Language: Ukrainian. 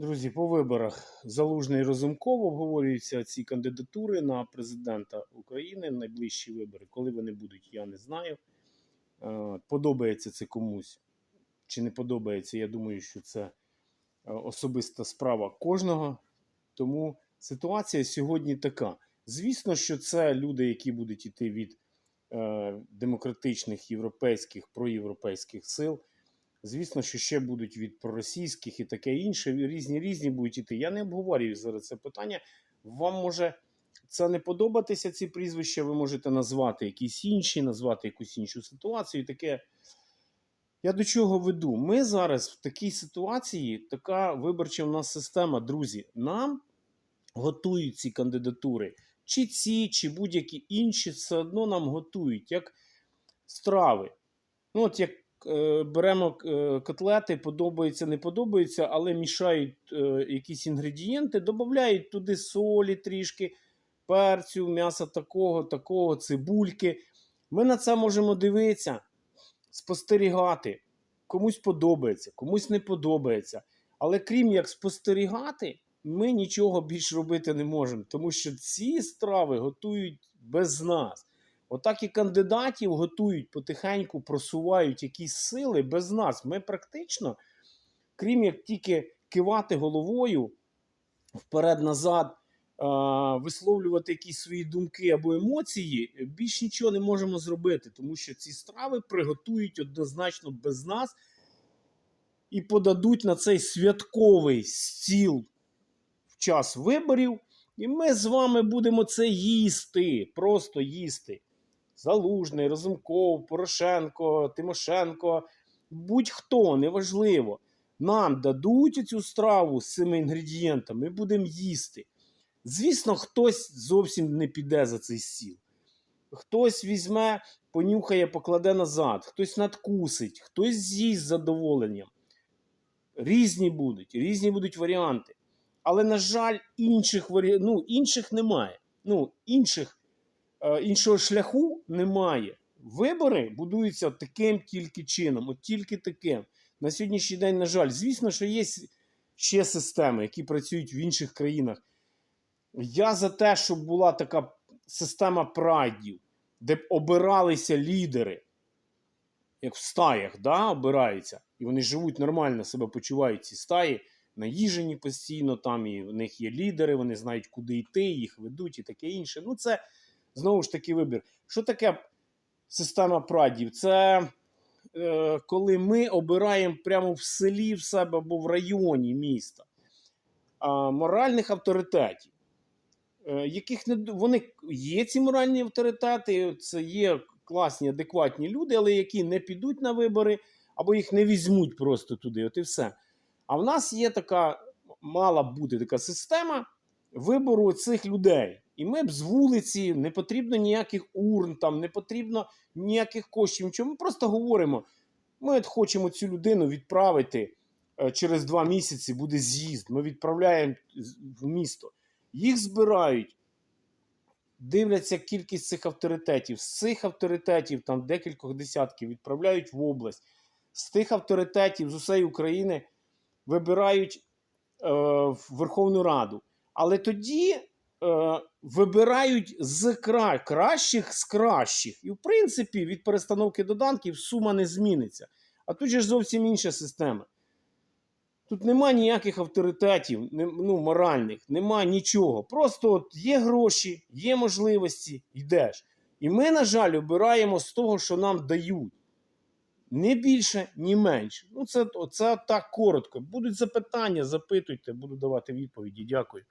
Друзі, по виборах Залужний і Разумков обговорюються ці кандидатури на президента України. Найближчі вибори. Коли вони будуть, я не знаю. Е, Подобається це комусь чи не подобається. Я думаю, що це е, особиста справа кожного. Тому ситуація сьогодні така. Звісно, що це люди, які будуть йти від е, демократичних європейських проєвропейських сил. Звісно, що ще будуть від проросійських і таке інше. Різні різні будуть іти. Я не обговорюю зараз це питання. Вам може це не подобатися, ці прізвища. Ви можете назвати якісь інші, назвати якусь іншу ситуацію. Таке. Я до чого веду? Ми зараз в такій ситуації, така виборча в нас система, друзі. Нам готують ці кандидатури. Чи ці, чи будь-які інші, все одно нам готують як страви. Ну, от як беремо е, котлети, подобається, не подобається, але мішають е, якісь інгредієнти, додають туди солі трішки, перцю, м'яса такого, такого, цибульки. Ми на це можемо дивитися, спостерігати. Комусь подобається, комусь не подобається. Але крім як спостерігати, ми нічого більш робити не можемо, тому що ці страви готують без нас. Отак і кандидатів готують потихеньку, просувають якісь сили без нас. Ми практично, крім як тільки кивати головою вперед-назад, висловлювати якісь свої думки або емоції, більш нічого не можемо зробити, тому що ці страви приготують однозначно без нас і подадуть на цей святковий стіл в час виборів. І ми з вами будемо це їсти, просто їсти. Залужний, Разумков, Порошенко, Тимошенко, будь-хто, неважливо. Нам дадуть цю страву з цими інгредієнтами, ми будемо їсти. Звісно, хтось зовсім не піде за цей стіл. Хтось візьме, понюхає, покладе назад, хтось надкусить, хтось з'їсть з задоволенням. Різні будуть, різні будуть варіанти. Але, на жаль, інших варі... ну, інших немає. Ну, інших іншого шляху немає. Вибори будуються таким тільки чином, от тільки таким. На сьогоднішній день, на жаль, звісно, що є ще системи, які працюють в інших країнах. Я за те, щоб була така система прайдів, де б обиралися лідери, як в стаях, да, обираються, і вони живуть нормально, себе почувають ці стаї, наїжені постійно, там і в них є лідери, вони знають, куди йти, їх ведуть і таке інше. Ну, це знову ж таки вибір. Що таке система прадів? Це е, коли ми обираємо прямо в селі в себе або в районі міста а, моральних авторитетів. е, Яких не вони є ці моральні авторитети, це є класні, адекватні люди, але які не підуть на вибори або їх не візьмуть просто туди. От і все. А в нас є така, мала бути така система вибору цих людей. І ми б з вулиці не потрібно ніяких урн, там не потрібно ніяких коштів. Нічого. Ми просто говоримо. Ми от хочемо цю людину відправити е, через два місяці, буде з'їзд. Ми відправляємо в місто. Їх збирають, дивляться кількість цих авторитетів. З цих авторитетів, там декількох десятків, відправляють в область. З тих авторитетів з усієї України вибирають е, в Верховну Раду. Але тоді е, вибирають з кра... кращих з кращих. І, в принципі, від перестановки доданків сума не зміниться. А тут же ж зовсім інша система. Тут нема ніяких авторитетів, ну, моральних, нема нічого. Просто от є гроші, є можливості, йдеш. І ми, на жаль, обираємо з того, що нам дають. Не більше, ні менше. Ну, це, це так коротко. Будуть запитання, запитуйте, буду давати відповіді. Дякую.